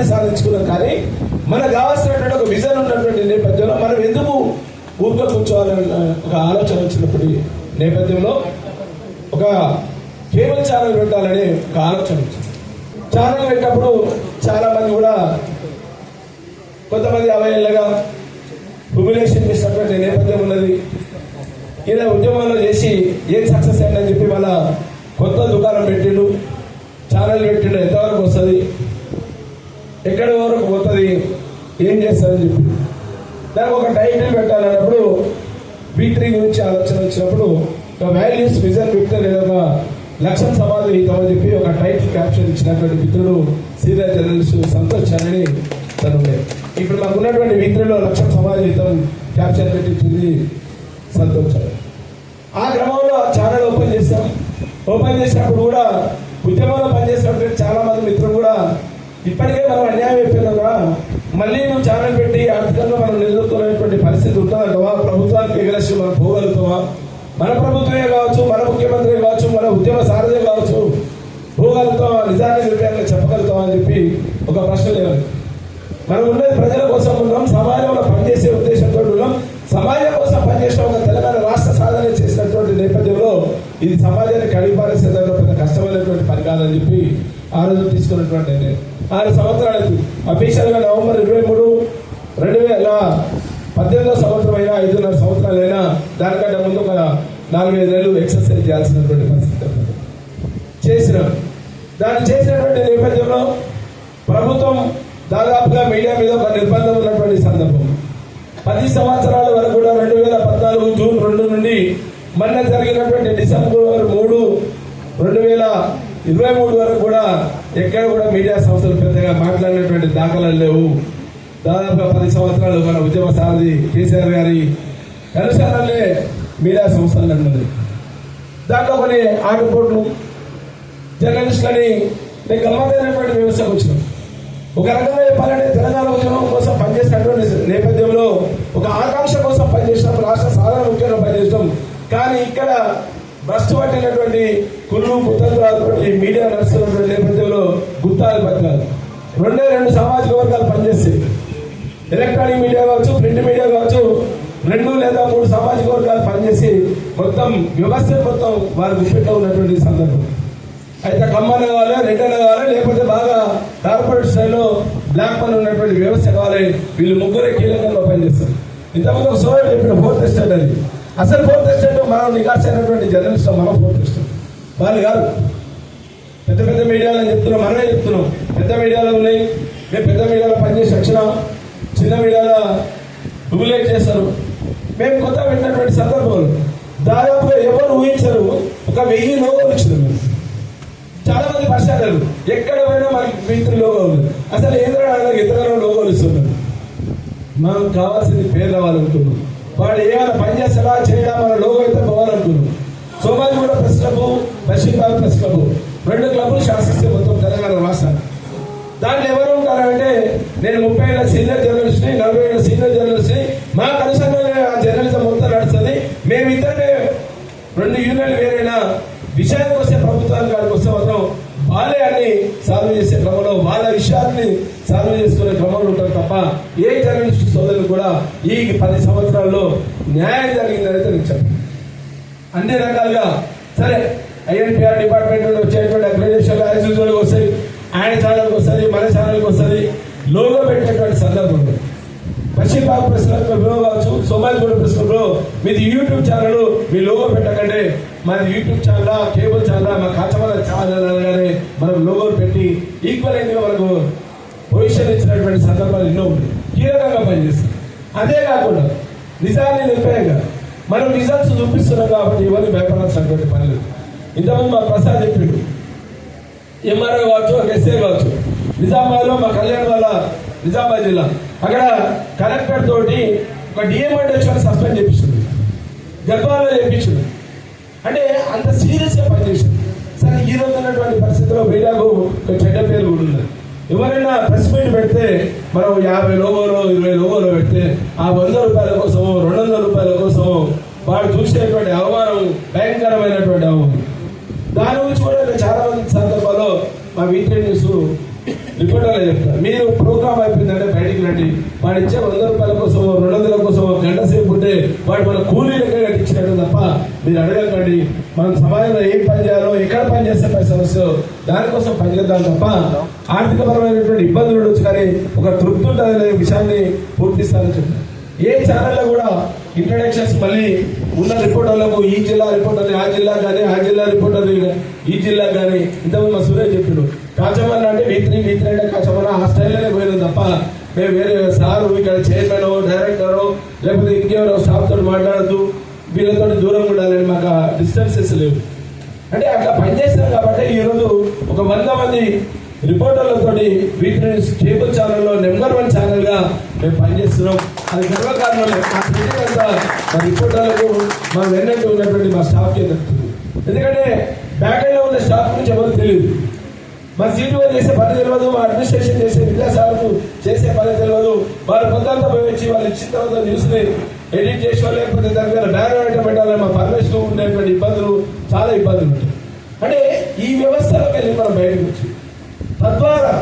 లక్ష్యాన్ని సాధించుకున్నాం కానీ మనకు కావాల్సినటువంటి ఒక విజన్ ఉన్నటువంటి నేపథ్యంలో మనం ఎందుకు ఊరిలో కూర్చోవాలని ఒక ఆలోచన వచ్చినప్పటి నేపథ్యంలో ఒక కేబుల్ ఛానల్ పెట్టాలని ఒక ఆలోచన వచ్చింది. ఛానల్ పెట్టినప్పుడు చాలా మంది కూడా కొంతమంది యాభై ఏళ్ళగా హ్యూమిలేషన్ చేసినటువంటి నేపథ్యం ఉన్నది. ఈయన ఉద్యమంలో చేసి ఏం సక్సెస్ అయిందని చెప్పి మళ్ళా కొత్త దుకాణం పెట్టిండు ఛానల్ పెట్టిండు ఎంత ఎక్కడి వరకు పోతుంది? ఏం చేస్తుందని చెప్పి. దానికి ఒక టైటిల్ పెట్టాలన్నప్పుడు బీ గురించి ఆలోచన వచ్చినప్పుడు ఒక వాల్యూస్ విజన్ విక్టర్ లేదా లక్ష్యం సమాధి అని చెప్పి ఒక టైటిల్ క్యాప్షన్ ఇచ్చినటువంటి మిత్రుడు సీనియర్ జర్నలిస్ట్ సంతోష్ చరణి తను ఇప్పుడు మాకు ఉన్నటువంటి మిత్రుల్లో లక్ష్యం సమాధితం క్యాప్షన్ పెట్టించింది సంతోష్ ఆ క్రమంలో ఛానల్ ఓపెన్ చేశాం. ఓపెన్ చేసినప్పుడు కూడా ఉద్యమంలో పనిచేసినటువంటి చాలా మంది మిత్రులు కూడా ఇప్పటికే మనం అన్యాయం అయిపోయినవా మళ్ళీ నువ్వు ఛానల్ పెట్టి ఆర్థికంగా మనం నిలదొక్కునేటువంటి పరిస్థితి ఉంటుందంటవా ప్రభుత్వానికి ఎగరేసి మనం పోగలుగుతావా మన ప్రభుత్వమే కావచ్చు మన ముఖ్యమంత్రి కావచ్చు మన ఉద్యమ సారథ్యం కావచ్చు పోగలుగుతావా నిజాన్ని నిర్ణయంగా చెప్పగలుగుతావా అని చెప్పి ఒక ప్రశ్న లేదు. మనం ఉండేది ప్రజల కోసం ఉన్నాం సమాజంలో పనిచేసే ఉద్దేశంతో ఉన్నాం. సమాజం కోసం పనిచేసిన ఒక తెలంగాణ రాష్ట్ర సాధన చేసినటువంటి నేపథ్యంలో ఇది సమాజం కష్టమైనటువంటి పని కాదని చెప్పి ఆ రోజు తీసుకున్నటువంటి నిర్ణయం. ఆరు సంవత్సరాలకి అఫీషియల్గా నవంబర్ ఇరవై మూడు రెండు వేల పద్దెనిమిదో సంవత్సరం అయినా ఐదున్నర సంవత్సరాలైనా దానికంటే ముందు ఒక నాలుగైదు నెలలు ఎక్సర్సైజ్ చేయాల్సినటువంటి పరిస్థితి చేసిన చేసినాం దాన్ని చేసినటువంటి నేపథ్యంలో ప్రభుత్వం దాదాపుగా మీడియా మీద ఒక నిర్బంధం ఉన్నటువంటి సందర్భం. పది సంవత్సరాల వరకు కూడా రెండు వేల పద్నాలుగు జూన్ రెండు నుండి మొన్న జరిగిన డిసెంబర్ మూడు రెండు వేల ఇరవై మూడు వరకు కూడా ఎక్కడ కూడా మీడియా సంస్థలు పెద్దగా మాట్లాడినటువంటి దాఖలాలు లేవు. దాదాపుగా పది సంవత్సరాలు మన ఉద్యమ సారథి కేసీఆర్ గారి కనుసరణలే మీడియా సంస్థలు అన్నది దాంట్లో కొన్ని ఆటపోట్లు జర్నలిస్టులని నేను గమ్మత్తైనటువంటి వ్యవస్థకు వచ్చినాం. ఒక రకంగా చెప్పాలంటే తెలంగాణ ఉద్యమం కోసం పనిచేసినటువంటి నేపథ్యంలో ఒక ఆకాంక్ష కోసం పనిచేసినప్పుడు రాష్ట్ర సాధారణ ముఖ్యంగా పనిచేస్తాం కానీ ఇక్కడ భ్రష్టు పట్టినటువంటి కుళ్ళు కుతంత్రాలటువంటి మీడియా నడుస్తున్నటువంటి నేపథ్యంలో గుత్తాలు పత్రాలు రెండే రెండు సామాజిక వర్గాలు పనిచేస్తాయి. ఎలక్ట్రానిక్ మీడియా కావచ్చు ప్రింట్ మీడియా కావచ్చు రెండు లేదా మూడు సామాజిక వర్గాలు పనిచేసి మొత్తం వ్యవస్థ మొత్తం వారి గుప్పెట్లో ఉన్నటువంటి సందర్భం. అయితే కమ్మన కావాలి రెడ్డన కావాలి లేకపోతే బాగా కార్పొరేట్ స్థాయిలో బ్లాక్ పని ఉన్నటువంటి వ్యవస్థ కావాలి. వీళ్ళు ముగ్గురే కీలకంగా పనిచేస్తారు. ఇంతకుముందు ఒక సోదరు చెప్పిన ఫోర్త్ ఎస్టేట్ అది. అసలు ఫోర్త్ ఎస్టేట్ మనం నికాస్ అయినటువంటి జర్నలిస్ట్ మనం ఫోర్త్ ఎస్టేట్ వాళ్ళు కాదు. పెద్ద పెద్ద మీడియాలో చెప్తున్నాం మనమే చెప్తున్నాం. పెద్ద మీడియాలో ఉన్నాయి. మేము పెద్ద మీడియాలో పనిచేసి వచ్చిన చిన్న మీడియాలో రిగులేట్ చేస్తారు. మేము కొత్త పెట్టినటువంటి సందర్భంలో. దాదాపుగా ఎవరు ఊహించరు. ఒక వెయ్యి లోగోలు ఇచ్చారు. చాలా మంది పర్సనల్ ఎక్కడ పోయినా మనకి మిత్రులు లోగో ఉంది. అసలు ఏదైనా ఇతర లోగోలు ఇస్తున్నారు? మనం కావాల్సింది పేరు రావాలనుకున్నాం వాడు ఏమైనా పని చేస్తాడా చేయడా న్యాయం జరిగిందనైతే అయితే నేను చెప్పను అన్ని రకాలుగా సరే ఐఎన్పిఆర్ డిపార్ట్మెంట్ నుండి వచ్చేటువంటి అక్రిడేషన్ యాజ్ యూజువల్ వస్తాయి ఆయన ఛానల్కి వస్తుంది మన ఛానల్కి వస్తుంది లోగో పెట్టేటువంటి సందర్భంలో పశ్చిమ బాబు ప్రెస్ క్లబ్లో కావచ్చు సోమాజిగూడ ప్రెస్ క్లబ్లో మీది యూట్యూబ్ ఛానల్ మీ లోగో పెట్టకండి. మాది యూట్యూబ్ ఛానల్ కేబుల్ ఛానల్ మా కాచమల ఛానల్ అనగానే మనం లోగోలు పెట్టి ఈక్వల్ అయిందిగా మనకు పొజిషన్ ఇచ్చినటువంటి సందర్భాలు ఎన్నో ఉంది కీలకంగా పనిచేస్తుంది. అదే కాకుండా నిజాన్ని కదా మనం రిజల్ట్స్ చూపిస్తున్నాం కాబట్టి ఇవన్నీ భయపడాల్సినటువంటి పని లేదు ఇంతకుముందు మా ప్రసాద్ చెప్పిండు ఎంఆర్ఓ కావచ్చు ఒక ఎస్ఏ కావచ్చు. నిజామాబాద్లో మా కళ్యాణ్ వాళ్ళ నిజామాబాద్ జిల్లా. అక్కడ కలెక్టర్ తోటి ఒక డిఎంఎడ్ వచ్చి సస్పెండ్ చేపించింది. గర్భాల్లో చేపించింది. అంటే అంత సీరియస్గా పనిచేసింది. సరే ఈరోజు ఉన్నటువంటి పరిస్థితిలో మీడియాకు ఒక చెడ్డ పేరు కూడా ఉన్నది. ఎవరైనా ప్రెస్ మీట్ పెడితే మనం యాభై లోగోలో ఇరవై లోగోలో పెడితే ఆ వంద రూపాయల కోసం రెండు వందల రూపాయల కోసం వాడు చూసేటువంటి అవమానం భయంకరమైనటువంటి అవమానం. దాని గురించి కూడా నేను చాలా మంది సందర్భాల్లో మా వీకెండ్ న్యూస్ రిపోర్టర్లో చెప్తా మీరు ప్రోగ్రామ్ అయిపోయిందంటే బయటికి రండి. వాడు ఇచ్చే వంద రూపాయల కోసం రెండు వందల కోసం ఒక గంట సేపు ఉంటే వాడు మన కూలీ లెక్క కట్టించినట్టు తప్ప మీరు అడగకండి. మనం సమాజంలో ఏం పని చేయాలో ఎక్కడ పని చేస్తే పై వస్తాయో దానికోసం పనిచేద్దాం తప్ప ఆర్థికపరమైనటువంటి ఇబ్బందులు ఉండొచ్చు కానీ ఒక తృప్తి ఉంటుందనే విషయాన్ని పూర్తిస్తానని చెప్పారు. ఏ ఛానల్లో కూడా ఇంట్రడక్షన్స్ మళ్ళీ ఉన్న రిపోర్టర్లకు ఈ జిల్లా రిపోర్టర్ ఆ జిల్లా కానీ ఆ జిల్లా రిపోర్టర్ ఈ జిల్లా కానీ ఇంతకుముందు మా సురేష్ చెప్పాడు. కాచమన్న అంటే వీ త్రీ వీ త్రీ అంటే కాచమన్న ఆ స్టైల్లోనే పోయినాం తప్ప మేము వేరే సారు ఇక్కడ చైర్మన్ డైరెక్టర్ లేకపోతే ఇంకెవరో స్టాఫ్ తోటి మాట్లాడద్దు వీళ్ళతో దూరంగా ఉండాలని మాకు డిస్టెన్సెస్ లేవు. అంటే అట్లా పనిచేస్తాం కాబట్టి ఈరోజు ఒక వంద మంది రిపోర్టర్లతోటి వీటిని కేబుల్ ఛానల్లో నెంబర్ వన్ ఛానల్గా మేము పనిచేస్తున్నాం. అది గర్వకారణం. మా అంతా మా రిపోర్టర్లకు మా వెన్నట్టు ఉన్నటువంటి మా స్టాఫ్కి దక్కుతుంది ఎందుకంటే బ్యాక్ ఉన్న స్టాఫ్ గురించి ఎవరు తెలియదు మా సీటు చేసే పని తెలియదు మా అడ్మినిస్ట్రేషన్ చేసే విద్యాసాలకు చేసే పని తెలియదు వారు పొద్దంతా పోయి వచ్చి వాళ్ళు ఇచ్చిన తర్వాత న్యూస్ ఎడిట్ చేసో లేకపోతే దాని మీద బ్యానర్ ఐటమ్ పెట్టాలి మా పర్మిషన్ ఉండేటువంటి ఇబ్బందులు చాలా ఇబ్బందులు ఉంటాయి. అంటే ఈ వ్యవస్థలోకి వెళ్ళి మనం బయటకు వచ్చి తద్వారా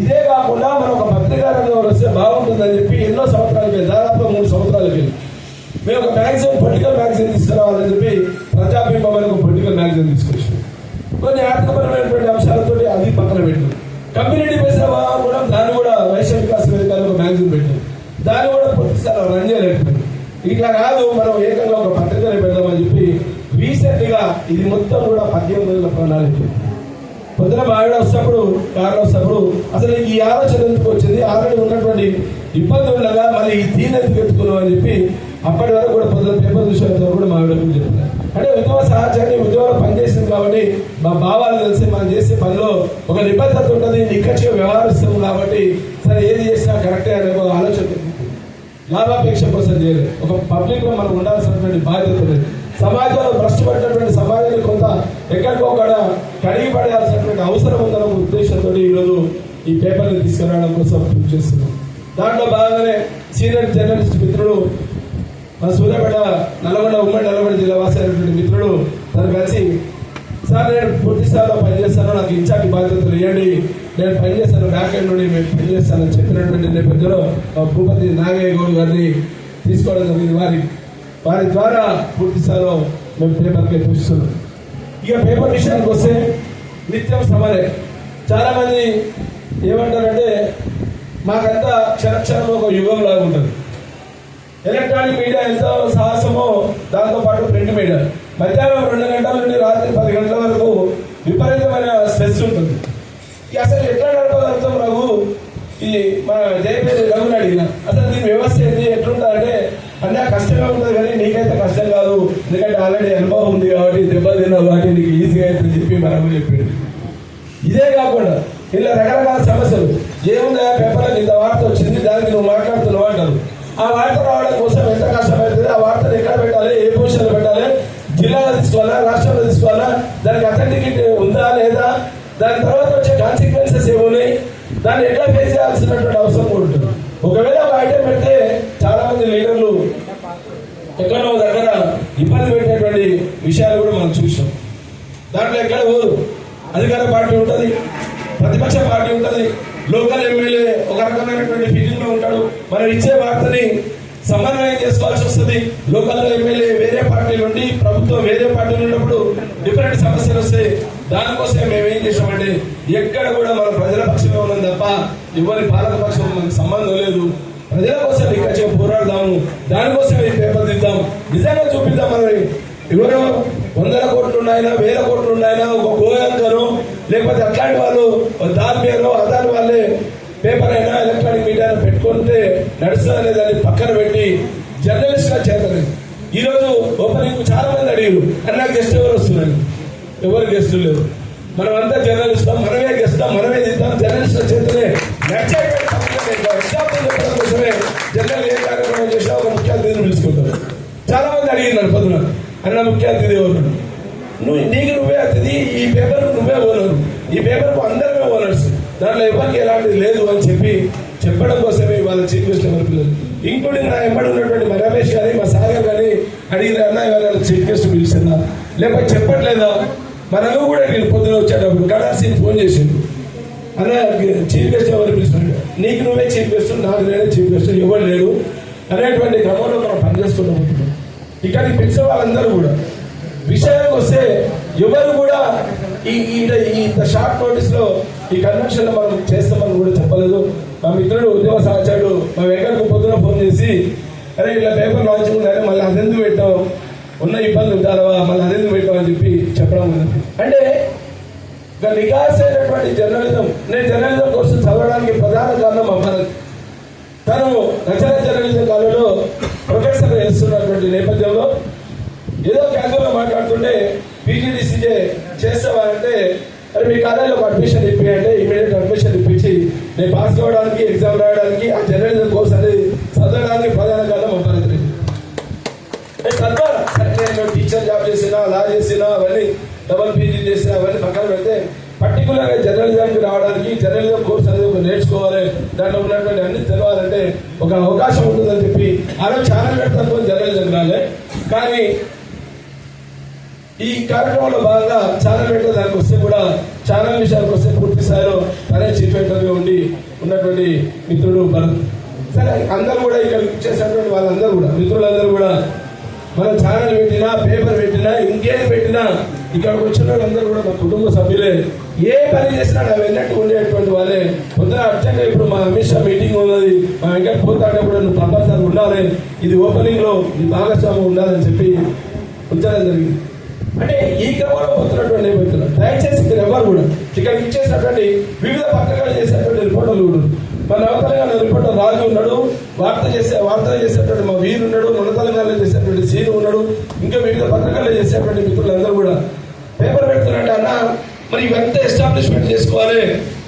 ఇదే కాకుండా మనం ఒక పత్రికా వస్తే బాగుంటుందని చెప్పి ఎన్నో సంవత్సరాలకి దాదాపు మూడు సంవత్సరాలకి మేము ఒక మ్యాగజైన్ పొలిటికల్ మ్యాగజైన్ తీసుకురావాలని చెప్పి ప్రజాబింబం అని ఒక పొలిటికల్ మ్యాగజైన్ తీసుకొచ్చాం. కొన్ని ఆర్థికపరమైనటువంటి అంశాలతో అది పక్కన పెట్టాం. కమ్యూనిటీ బేస్డ్ కూడా దాన్ని కూడా వైశ్య వికాస వేదికలో ఒక మ్యాగజైన్ పెట్టాం దాన్ని కూడా పూర్తి స్థాయిలో రన్ చేయలేకపోయింది ఇట్లా కాదు మనం ఏకంగా ఒక పత్రికని పెడదామని చెప్పి రీసెంట్గా ఇది మొత్తం కూడా పద్దెనిమిది వందల ప్రణాళిక పొద్దున బావిడ వస్తున్నప్పుడు కారణం వస్తున్నప్పుడు అసలు ఈ ఆలోచన ఎందుకు వచ్చింది? ఆల్రెడీ ఉన్నటువంటి ఇబ్బంది ఉండగా మళ్ళీ ఈ దీని ఎందుకు ఎత్తుకున్నాం అని చెప్పి అప్పటి వరకు కూడా పొద్దున పేపర్ చూసేంత కూడా మా విడ చెప్తున్నారు అంటే ఉద్యమ సహచారి ఉద్యోగంలో పనిచేసింది కాబట్టి మా భావాలు తెలిసి మనం చేసే పనిలో ఒక నిబద్ధత ఉంటుంది నిక్కచ్చిగా వ్యవహరిస్తాం కాబట్టి సరే ఏది చేసినా కరెక్టే అనే ఒక ఆలోచన లాభాపేక్ష కోసం చేయరు ఒక పబ్లిక్లో మనం ఉండాల్సినటువంటి బాధ్యత లేదు సమాజంలో భ్రష్టపడినటువంటి సమాజాన్ని కొంత ఎక్కడికో కూడా కడిగి పడేయాల్సినటువంటి అవసరం ఉందన్న ఉద్దేశంతో ఈరోజు ఈ పేపర్ని తీసుకురావడం కోసం కృషి చేస్తున్నాం. దాంట్లో భాగంగానే సీనియర్ జర్నలిస్ట్ మిత్రుడు మన సూర్యాపేట నల్గొండ ఉమ్మడి నల్గొండ జిల్లా వాసి అయినటువంటి మిత్రుడు తను కలిసి సార్ నేను పూర్తి స్థాయిలో పనిచేస్తాను. నాకు ఇచ్చాక బాధ్యతలు ఇవ్వండి. నేను పనిచేస్తాను బ్యాక్ ఎండ్ నుండి మేము పనిచేస్తానని చెప్పినటువంటి నేపథ్యంలో భూపతి నాగయ్య గౌడ్ గారిని తీసుకోవడం జరిగింది. వారి వారి ద్వారా పూర్తి స్థాయిలో మేము పేపర్కి చూస్తున్నాం ఇక పేపర్ విషయానికి వస్తే నిత్యం సమరే చాలా మంది ఏమంటారంటే మాకంతా క్షణక్షణం ఒక యుగం లాగా ఉంటుంది. ఎలక్ట్రానిక్ మీడియా ఎంత సాహసమో దాంతో పాటు ప్రింట్ మీడియా. మధ్యాహ్నం రెండు గంటల నుండి రాత్రి పది గంటల వరకు విపరీతమైన స్ట్రెస్ ఉంటుంది. ఈ అసలు ఎట్లా నడపగలుగుతాం రఘు ఈ మన జయపేద రఘుని అడిగిన అసలు దీని వ్యవస్థ ఏంటి ఎట్లుంటారంటే అన్న కష్టంగా ఉంటుంది కానీ నీకైతే కష్టం కాదు. ఎందుకంటే ఆల్రెడీ అనుభవం ఉంది కాబట్టి దెబ్బలు తిన్నావు కాబట్టి నీకు ఈజీగా అయితే చెప్పి మనము చెప్పింది ఇదే కాకుండా ఇలా రకరకాల సమస్యలు. ఏముందా పేపర్లో? ఇంత వార్త వచ్చింది దానికి నువ్వు మాట్లాడుతున్నావు అంటారు. ఆ వార్త రావడం కోసం ఎంత కష్టమవుతుంది ఆ వార్తను ఎక్కడ పెట్టాలి? ఏ పొజిషన్లో పెట్టాలి? జిల్లాలో తీసుకోవాలా రాష్ట్రంలో తీసుకోవాలా? దానికి అథెంటికేట్ ఉందా లేదా? దాని తర్వాత వచ్చే కాన్సిక్వెన్సెస్ ఏమున్నాయి దాన్ని ఎట్లా ఫేస్ చేయాల్సినటువంటి అవసరం కూడా ఉంటుంది. ఒకవేళ ఒక ఐటెం పెడితే చాలా మంది లీడర్లు ఎక్కడో దగ్గర ఇబ్బంది పెట్టేటువంటి విషయాలు కూడా మనం చూసాం. దాంట్లో ఎక్కడ పోదు. అధికార పార్టీ ఉంటుంది ప్రతిపక్ష పార్టీ ఉంటుంది. లోకల్ ఎమ్మెల్యే ఒక రకమైనటువంటి ఫీలింగ్లో ఉంటాడు. మనం ఇచ్చే వార్తని సమన్వయం చేసుకోవాల్సి వస్తుంది. లోకల్లో ఎమ్మెల్యే వేరే పార్టీలు ఉండి ప్రభుత్వం వేరే పార్టీలు ఉన్నప్పుడు డిఫరెంట్ సమస్యలు వస్తాయి దానికోసం మేము ఏం చేసామంటే ఎక్కడ కూడా మన ప్రజల పక్షమే ఉన్నాం తప్ప ఎవరి పాలక పక్షం మనకు సంబంధం లేదు. ప్రజల కోసం ఇక్కడ పోరాడదాము. దానికోసం ఈ పేపర్ దిద్దాం నిజంగా చూపిద్దాం మనం ఎవరో వందల కోట్లు ఉన్నాయినా వేల కోట్లు ఉన్నాయినా ఒక గోయంకను లేకపోతే అట్లాంటి వాళ్ళు దాని పేరు అదాని వాళ్ళే పేపర్ అయినా ఎలక్ట్రానిక్ మీడియా పెట్టుకుంటే నడుస్తుందనే దాన్ని పక్కన పెట్టి జర్నలిస్ట్గా చేతలేదు ఈరోజు ఓపెనింగ్ చాలా మంది అడిగారు అన్నా గెస్ట్ ఎవరు వస్తున్నారు? ఎవరు గెస్టులు లేరు. మనం అంతా జర్నలిస్ట్ మనమే గెస్ట్ మనమే తింటాం. జర్నలిస్ట్ చేతనే నడిచేటువంటి కోసమే జనరల్ ఏ కార్యక్రమం చేసినా ఒక ముఖ్య అతిథిని పిలుచుకుంటారు. చాలా మంది అడిగినారు పొద్దున అన్న ముఖ్య అతిథి ఎవరు? నువ్వు నీకు నువ్వే అతిథి ఈ పేపర్ నువ్వే ఓనరు ఈ పేపర్ అందరమే ఓనర్స్ దాంట్లో ఎవరికి ఎలాంటిది లేదు అని చెప్పి చెప్పడం కోసం వాళ్ళు చీఫ్ గెస్ట్ ఎవరు ఇంక్లూడింగ్ నా ఎంబడి ఉన్నటువంటి మా రమేష్ గారి మా సాగర్ గారి అడిగిన అన్న ఇవాళ చీఫ్ పిలిచిందా లేకపోతే చెప్పట్లేదా మనలో కూడా నేను పొద్దున వచ్చేటప్పుడు కడాల్సి ఫోన్ చేసిండు అన్న చీఫ్ గెస్ట్ ఎవరు పిలుస్తున్నాడు నీకు నువ్వే చీఫ్ గెస్ట్ నాకు నేనే చీఫ్ గెస్ట్ ఎవరు లేరు అనేటువంటి క్రమంలో మనం పనిచేస్తున్నాం ఇక్కడికి పిలిచిన వాళ్ళందరూ కూడా విషయానికి వస్తే ఎవరు కూడా ఈ ఈ ఈ షార్ట్ నోటీస్లో ఈ కన్వెన్షన్ మనం చేస్తామని కూడా చెప్పలేదు. మా మిత్రుడు ఉద్యోగ సహచారుడు మా వెంకటకు పొద్దున ఫోన్ చేసి అరే ఇలా పేపర్ లాంచ్ ఉందని మళ్ళీ అదెందుకు పెట్టాం ఉన్న ఇబ్బంది ఉంటారా మళ్ళీ అదెందుకు పెట్టాం అని చెప్పి చెప్పడం అంటే ఇక నికాస్ అయినటువంటి జర్నలిజం నేను జర్నలిజం కోర్సు చదవడానికి ప్రధాన కారణం మా తను రచన జర్నలిజం కాలంలో ప్రొఫెసర్ చేస్తున్నటువంటి నేపథ్యంలో ఏదో క్యాజువల్గా మాట్లాడుతుంటే పీజీడీసీజే చేస్తావా అంటే మరి మీ కాలేజీలో ఒక అడ్మిషన్ ఇప్పియంటే ఇమీడియట్ అడ్మిషన్ ఇప్పించి నేను పాస్ కావడానికి ఎగ్జామ్ రాయడానికి ఆ జర్నలిజం కోర్స్ అనేది చదవడానికి ప్రధాన కారణం మా నేను చదవాలి టీచర్ జాబ్ చేసినా లా చేసినా అవన్నీ డబల్ పీజీ చేసినా అవన్నీ పక్కన పెడితే పర్టికులర్గా జర్నలిజంకి రావడానికి జర్నలిజం కోర్స్ అనేది ఒక నేర్చుకోవాలి. దాంట్లో ఉన్నటువంటి అన్ని తెలవాలంటే ఒక అవకాశం ఉంటుందని చెప్పి ఆ రోజు ఛానల్ పెడతాను జర్నలిజం రాలే. కానీ ఈ కార్యక్రమంలో భాగంగా ఛానల్ పెట్టిన దానికి వస్తే కూడా ఛానల్ విషయానికి వస్తే పూర్తి స్థాయిలో తనే చీఫ్ ఎడిటర్గా ఉండి ఉన్నటువంటి మిత్రుడు భరత్. సరే అందరూ కూడా ఇక్కడ చేసినటువంటి వాళ్ళందరూ కూడా మిత్రులందరూ కూడా మన ఛానల్ పెట్టినా పేపర్ పెట్టినా ఇంకేం పెట్టినా ఇక్కడికి వచ్చిన వాళ్ళందరూ కూడా మా కుటుంబ సభ్యులే. ఏ పని చేసినా నా వెన్నట్టు ఉండేటువంటి వాళ్ళే. పొద్దున అర్జెంట్గా ఇప్పుడు మా అమిత్ షా మీటింగ్ ఉన్నది. మా వెంకట పోతాడే కూడా నువ్వు తప్పనిసరిగా ఉండాలి. ఇది ఓపెనింగ్లో నీ భాగస్వామ్యం ఉండాలని చెప్పి ఉంచడం జరిగింది. అంటే ఈ క్రమంలో పోతున్నటువంటి నేపథ్యంలో దయచేసి మీరు ఎవరు కూడా ఇక్కడ ఇచ్చేసినటువంటి వివిధ పత్రికలు చేసేటువంటి రిపోర్టర్లు కూడా మన నవ తెలంగాణ రిపోర్టర్ రాజు ఉన్నాడు వార్త చేసే వార్తలు చేసేటువంటి మా వీరు ఉన్నాడు మన తెలంగాణలో చేసేటువంటి సీను ఉన్నాడు ఇంకా వివిధ పత్రికల్లో చేసేటువంటి మిత్రులందరూ కూడా పేపర్ పెడుతున్నారంటే అన్న మరి ఇవంతా ఎస్టాబ్లిష్మెంట్ చేసుకోవాలి.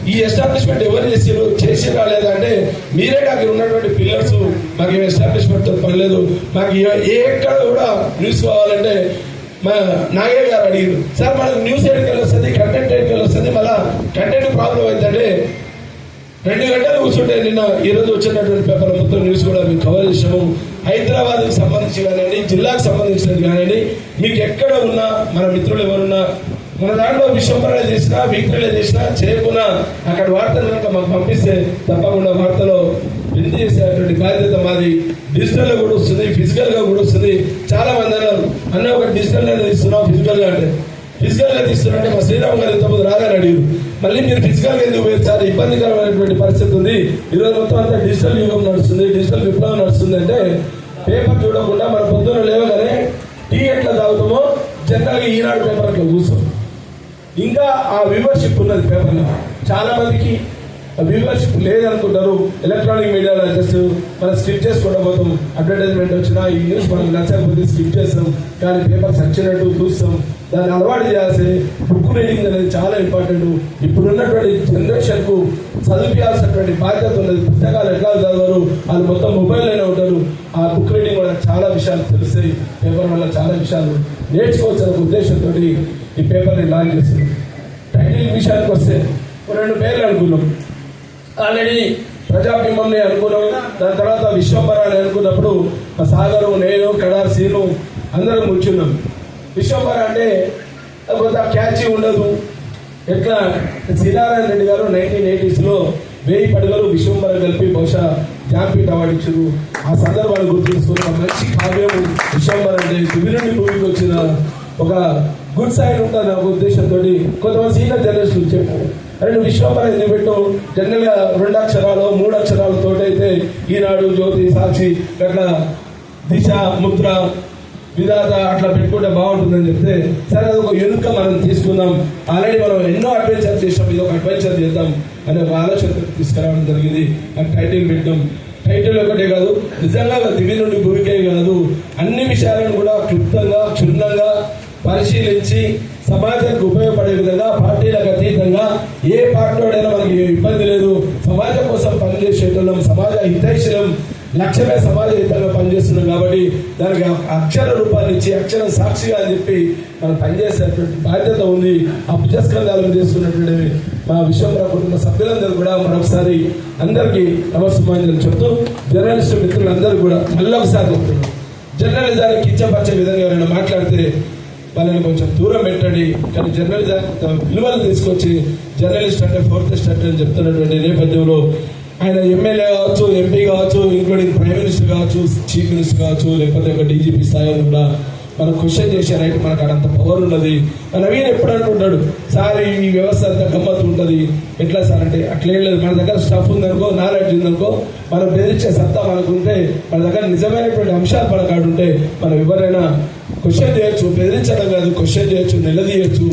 ఈ ఎస్టాబ్లిష్మెంట్ ఎవరు చేసిరు చేసిరా లేదా అంటే మీరే నాకు ఉన్నటువంటి పిల్లర్స్ మాకు ఏ ఎస్టాబ్లిష్మెంట్ పర్లేదు మాకు ఏ ఎక్కడ కూడా న్యూస్ కావాలంటే మా నాగయ్య గారు అడిగారు సార్ మనకు న్యూస్ ఎడికల్ వస్తుంది కంటెంట్ ఎడికల్ వస్తుంది మళ్ళీ కంటెంట్ ప్రాబ్లం ఏంటంటే రెండు గంటలు కూర్చుంటే నిన్న ఈ రోజు వచ్చినటువంటి పేపర్ మొత్తం న్యూస్ కూడా మేము కవర్ చేసాము హైదరాబాద్కి సంబంధించి కానివ్వండి జిల్లాకు సంబంధించినది కానివ్వండి మీకు ఎక్కడ ఉన్నా మన మిత్రులు ఎవరున్నా మన దాంట్లో విశ్వంబరణ చేసినా వీక్రీలో చేసినా చేయకుండా అక్కడ వార్తలు కనుక మాకు పంపిస్తే తప్పకుండా వార్తలో విందు చేసేటువంటి బాధ్యత మాది డిజిటల్గా కూడా వస్తుంది ఫిజికల్గా కూడా వస్తుంది చాలా మంది అన్నారు అన్న ఒక డిజిటల్గా ఇస్తున్నాం ఫిజికల్గా అంటే ఫిజికల్గా తీస్తున్నారంటే మా శ్రీరామ్ గారు ఇంతకుముందు రాగానే అడిగారు మళ్ళీ మీరు ఫిజికల్గా ఎందుకు పోయారు చాలా ఇబ్బందికరమైనటువంటి పరిస్థితి ఉంది. ఈరోజు మొత్తం అంతా డిజిటల్ యుగం నడుస్తుంది డిజిటల్ విప్లవం నడుస్తుంది అంటే పేపర్ చూడకుండా మన పొద్దున లేవగానే టీ ఎట్లా తాగుతామో జనరల్గా ఈనాడు పేపర్ అట్లా కూర్చోం ఇంకా ఆ వ్యూవర్షిప్ ఉన్నది పేపర్లో. చాలా మందికి వ్యూవర్షిప్ లేదనుకుంటారు. ఎలక్ట్రానిక్ మీడియాలో జస్ట్ మనం స్కిప్ చేసుకుంటూ పోతాం. అడ్వర్టైజ్మెంట్ వచ్చినా ఈ న్యూస్ మనకు నచ్చకపోతే స్కిప్ చేస్తాం. కానీ పేపర్ సచ్చినట్టు చూస్తాం. దాన్ని అలవాటు చేయాల్సి బుక్ రీడింగ్ అనేది చాలా ఇంపార్టెంట్. ఇప్పుడున్నటువంటి జనరేషన్కు చదివించాల్సినటువంటి బాధ్యత ఉన్నది. పుస్తకాలు ఎట్లా చదవరు? వాళ్ళు మొత్తం మొబైల్లోనే ఉంటారు. ఆ బుక్ రీడింగ్ వల్ల చాలా విషయాలు తెలుస్తాయి. పేపర్ వల్ల చాలా విషయాలు నేర్చుకోవచ్చు ఉద్దేశంతో ఈ పేపర్ని లాంచ్ చేస్తుంది టైటిల్ విషయానికి వస్తే రెండు పేర్లు అనుకున్నాం ఆల్రెడీ ప్రజాబింబంని అనుకున్నాం. దాని తర్వాత విశ్వంబరాన్ని అనుకున్నప్పుడు మా సాగరు నేను కడార్ సీను అందరం కూర్చున్నాం. విశ్వంబర అంటే కొంత క్యాచి ఉండదు. ఎట్లా? శ్రీనారాయణ రెడ్డి గారు నైన్టీన్ ఎయిటీస్లో వెయ్యి పడగలు విశ్వంబర కలిపి బహుశా జాంపీట్ అవార్డు ఆ సందర్భాన్ని గుర్తు చేసుకుని మంచి కావ్యం విశ్వంబర అంటే దివినుండి భూమికి వచ్చిన ఒక గుడ్ సైడ్ ఉంటుంది ఒక ఉద్దేశంతో కొంతమంది సీనియర్ జర్నలిస్టులు చెప్పారు. అరే నువ్వు విశ్వంబర ఎందుకు పెట్టావు? జనరల్గా రెండు అక్షరాలు మూడు అక్షరాలతో అయితే ఈనాడు జ్యోతి సాక్షి అట్లా దిశ ముద్ర విధాత అట్లా పెట్టుకుంటే బాగుంటుందని చెప్తే సరే అది ఒక ఎనుక మనం తీసుకుందాం. ఆల్రెడీ మనం ఎన్నో అడ్వెంచర్ చేసాం ఇది ఒక అడ్వెంచర్ చేద్దాం అనే ఒక ఆలోచన తీసుకురావడం జరిగింది. ఆ టైటిల్ పెట్టడం. టైటిల్ ఒకటే కాదు నిజంగా దివి నుండి భూమికే కాదు అన్ని విషయాలను కూడా క్లుప్తంగా క్షుణ్ణంగా పరిశీలించి సమాజానికి ఉపయోగపడే విధంగా పార్టీలకు అతీతంగా ఏ పార్టీలోడైనా మనకి ఇబ్బంది లేదు. సమాజం కోసం పనిచేసేటోళ్ళం సమాజ హితైషులం. లక్ష్యమే సమాజ హితంగా పనిచేస్తున్నాం కాబట్టి దానికి అక్షర రూపాన్ని ఇచ్చి అక్షరం సాక్షిగా అని చెప్పి మనం పనిచేసేటువంటి బాధ్యత ఉంది. ఆ పుజస్కందాలను చేస్తున్నటువంటి మా విశ్వంబర కుటుంబ సభ్యులందరూ కూడా మరొకసారి అందరికీ నమస్కారం చెప్తూ జర్నలిస్ట్ మిత్రులందరూ కూడా మళ్ళీ ఒకసారి చెప్తున్నాం. జర్నలిజాన్ని కించపరిచే విధంగా ఎవరైనా మాట్లాడితే వాళ్ళని కొంచెం దూరం పెట్టండి. కానీ జర్నలిజం విలువలు తీసుకొచ్చి జర్నలిస్ట్ అంటే ఫోర్త్ స్టేట్ అని చెప్తున్నటువంటి నేపథ్యంలో ఆయన ఎమ్మెల్యే కావచ్చు ఎంపీ కావచ్చు ఇంక్లూడింగ్ ప్రైమ్ మినిస్టర్ కావచ్చు చీఫ్ మినిస్టర్ కావచ్చు లేకపోతే ఒక డీజీపీ స్థాయిలో కూడా మనం క్వశ్చన్ చేసే రైట్ మనకు అంత పవర్ ఉన్నది. నవీన్ ఎప్పుడు అంటుంటాడు సార్ ఈ వ్యవస్థ అంత గమ్మత్తు ఉంటుంది. ఎట్లా సార్? అంటే అట్లా ఏం లేదు. మన దగ్గర స్టఫ్ ఉందనుకో నాలెడ్జ్ ఉందనుకో మనం బెదిరించే సత్తా మనకు ఉంటే మన దగ్గర నిజమైనటువంటి అంశాలు మన కాడుంటే మనం ఎవరైనా క్వశ్చన్ చేయొచ్చు బెదిరించడం కాదు క్వశ్చన్ చేయొచ్చు నిలదీయొచ్చు.